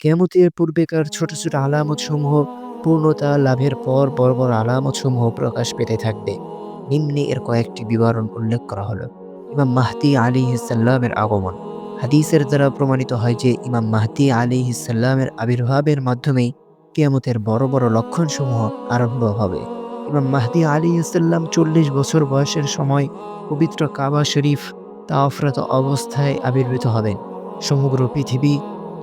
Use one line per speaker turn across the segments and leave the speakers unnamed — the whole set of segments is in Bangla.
কেয়ামতের পূর্বেকার ছোট ছোট আলামত সমূহ পূর্ণতা লাভের পর বড় বড় আলামত সমূহ প্রকাশ পেতে থাকবে। নিম্নে এর কয়েকটি বিবরণ উল্লেখ করা হলো। ইমাম মাহদি আলী ইসাল্লামের আগমন। হাদিসের দ্বারা প্রমাণিত হয় যে ইমাম মাহদি আলী ইসাল্লামের আবির্ভাবের মাধ্যমেই কেয়ামতের বড় বড় লক্ষণসমূহ আরম্ভ হবে। ইমাম মাহদি আলী ইসাল্লাম চল্লিশ বছর বয়সের সময় পবিত্র কাবা শরীফ তাওফরত অবস্থায় আবির্ভূত হবেন। সমগ্র পৃথিবী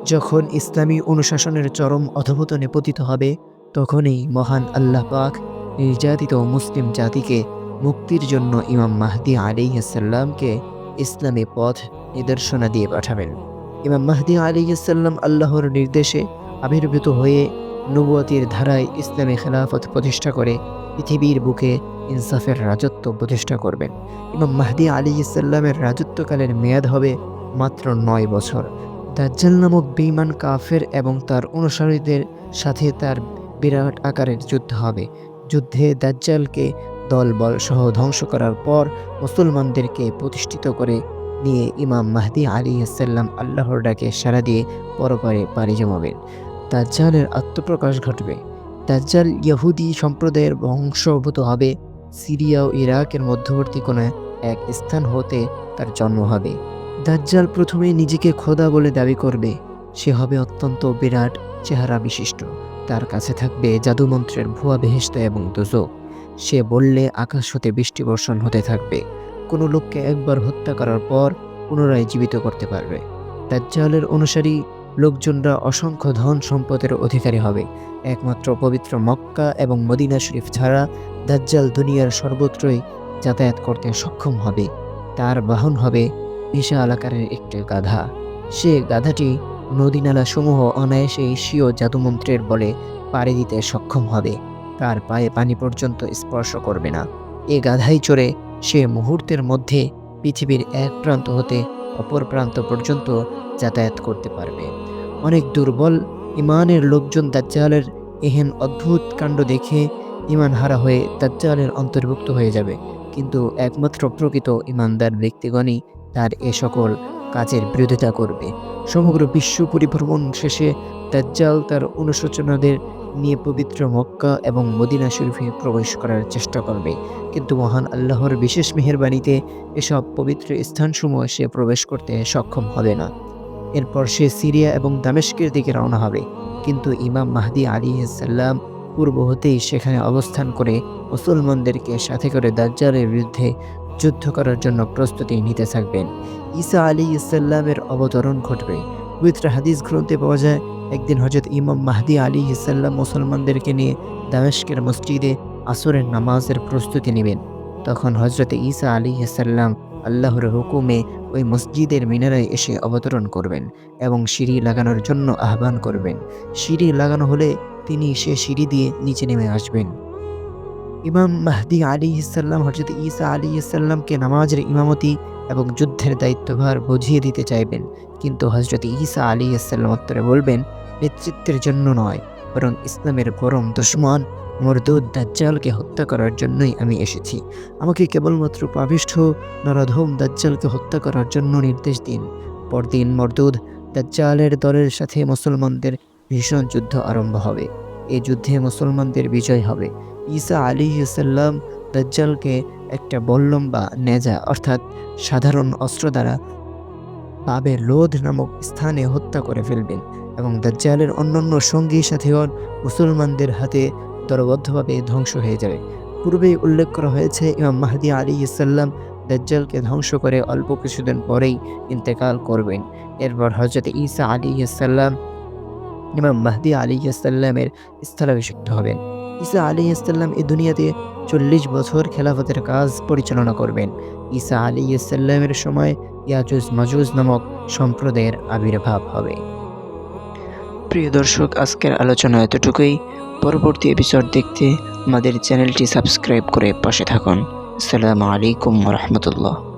যখন ইসলামী অনুশাসনের চরম অধপতনে পতিত হবে, তখনই মহান আল্লাহ পাক নির্যাতিত মুসলিম জাতিকে মুক্তির জন্য ইমাম মাহদি আলিহাসাল্লামকে ইসলামী পথ নিদর্শনা দিয়ে পাঠাবেন। ইমাম মাহদি আলিহাসাল্লাম আল্লাহর নির্দেশে আবির্ভূত হয়ে নবুয়তির ধারায় ইসলামী খেলাফত প্রতিষ্ঠা করে পৃথিবীর বুকে ইনসাফের রাজত্ব প্রতিষ্ঠা করবেন। ইমাম মাহদি আলী ইসাল্লামের রাজত্বকালের মেয়াদ হবে মাত্র নয় বছর। দাজ্জাল নামক বেইমান কাফের এবং তার অনুসারীদের সাথে তার বিরাট আকারের যুদ্ধ হবে। যুদ্ধে দাজ্জালকে দলবল সহ ধ্বংস করার পর মুসলমানদেরকে প্রতিষ্ঠিত করে নিয়ে ইমাম মাহদি আলী আসাল্লাম আল্লাহর ডাকে সারা দিয়ে পরপরে পাড়ি জমাবেন। দাজ্জালের আত্মপ্রকাশ ঘটবে। দাজ্জাল ইহুদি সম্প্রদায়ের বংশভূত হবে। সিরিয়া ও ইরাকের মধ্যবর্তী কোনো এক স্থান হতে তার জন্ম হবে। দাজ্জাল প্রথমে নিজেকে খোদা বলে দাবি করবে। সে হবে অত্যন্ত বিরাট চেহারা বিশিষ্ট। তার কাছে থাকবে জাদুমন্ত্রের ভুয়া বেহেস্ত এবং দোজক সে বললে, আকাশ হতে বৃষ্টি বর্ষণ হতে থাকবে। কোনো লোককে একবার হত্যা করার পর পুনরায় জীবিত করতে পারবে। দাজ্জালের অনুসারী লোকজনরা অসংখ্য ধন সম্পদের অধিকারী হবে। একমাত্র পবিত্র মক্কা এবং মদিনা শরীফ ছাড়া দাজ্জাল দুনিয়ার সর্বত্রই যাতায়াত করতে সক্ষম হবে। তার বাহন হবে বিশাল আকারের একটি গাধা। সে গাধাটি নদীনালা সমূহ অনায়াসে এশীয় জাদুমন্ত্রের বলে পাড়ি দিতে সক্ষম হবে। তার পায়ে পানি পর্যন্ত স্পর্শ করবে না। এ গাধাই চড়ে সে মুহূর্তের মধ্যে পৃথিবীর এক প্রান্ত হতে অপর প্রান্ত পর্যন্ত যাতায়াত করতে পারবে। অনেক দুর্বল ইমানের লোকজন দাজ্জালের এহেন অদ্ভুত কাণ্ড দেখে ইমান হারা হয়ে দাজ্জালের অন্তর্ভুক্ত হয়ে যাবে। কিন্তু একমাত্র প্রকৃত ইমানদার ব্যক্তিগণই তার এ সকল কাজের বিরোধিতা করবে। সমগ্র বিশ্ব পরিভ্রমণ শেষে দাজ্জাল তার অনুশোচনাদের নিয়ে পবিত্র মক্কা এবং মদিনা শরীফে প্রবেশ করার চেষ্টা করবে। কিন্তু মহান আল্লাহর বিশেষ মেহেরবাণীতে এসব পবিত্র স্থানসমূহ সে প্রবেশ করতে সক্ষম হবে না। এরপর সে সিরিয়া এবং দামেস্কের দিকে রওনা হবে। কিন্তু ইমাম মাহদি আলী সাল্লাম পূর্ব হতেই সেখানে অবস্থান করে মুসলমানদেরকে সাথে করে দাজ্জালের বিরুদ্ধে যুদ্ধ করার জন্য প্রস্তুতি নিতে থাকবেন। ঈসা আলী ইসাল্লামের অবতরণ ঘটবে। পবিত্র হাদিস গ্রন্থে পাওয়া যায়, একদিন হজরত ইমাম মাহদি আলী ইসাল্লাম মুসলমানদেরকে নিয়ে দামেস্কের মসজিদে আসরের নামাজের প্রস্তুতি নেবেন। তখন হজরত ঈসা আলী ইসাল্লাম আল্লাহর হুকুমে ওই মসজিদের মিনারায় এসে অবতরণ করবেন এবং সিঁড়ি লাগানোর জন্য আহ্বান করবেন। সিঁড়ি লাগানো হলে তিনি সে সিঁড়ি দিয়ে নিচে নেমে আসবেন। ইমাম মাহদি আলী ইসাল্লাম হজরত ঈসা আলী ইসাল্লামকে নামাজের ইমামতি এবং যুদ্ধের দায়িত্বভার বুঝিয়ে দিতে চাইবেন। কিন্তু হজরত ঈসা আলী ইসাল্লাম উত্তরে বলবেন, নেতৃত্বের জন্য নয়, বরং ইসলামের পরম দুশ্মন মরদুদ দাজ্জালকে হত্যা করার জন্যই আমি এসেছি। আমাকে কেবলমাত্র পাবিষ্ঠ নরধম দাজ্জালকে হত্যা করার জন্য নির্দেশ দিন। পরদিন মরদুদ দাজ্জালের দলের সাথে মুসলমানদের ভীষণ যুদ্ধ আরম্ভ হবে। এই যুদ্ধে মুসলমানদের বিজয় হবে। ঈসা আলী সাল্লাম দাজ্জালকে একটা বল্লম বা নেজা অর্থাৎ সাধারণ অস্ত্র দ্বারা বাবে লোধ নামক স্থানে হত্যা করে ফেলবেন এবং দাজ্জালের অন্যান্য সঙ্গী সাথীগণ মুসলমানদের হাতে দলবদ্ধভাবে ধ্বংস হয়ে যাবে। পূর্বেই উল্লেখ করা হয়েছে, ইমাম মাহদি আলী ইসাল্লাম দাজ্জালকে ধ্বংস করে অল্প কিছুদিন পরেই ইন্তেকাল করবেন। এরপর হজরত ঈসা আলী ইসাল্লাম ইমাম মাহদি আলী ইসাল্লামের স্থলাভিষিক্ত হবেন। ঈসা আলী ইসাল্লাম এই দুনিয়াতে চল্লিশ বছর খেলাফতের কাজ পরিচালনা করবেন। ঈসা আলী ইসাল্লামের সময় ইয়াজুজ মাজুজ নামক সম্প্রদায়ের আবির্ভাব হবে। প্রিয় দর্শক, আজকের আলোচনা এতটুকুই। পরবর্তী এপিসোড দেখতে আমাদের চ্যানেলটি সাবস্ক্রাইব করে পাশে থাকুন। আসসালামু আলাইকুম রহমতুল্লাহ।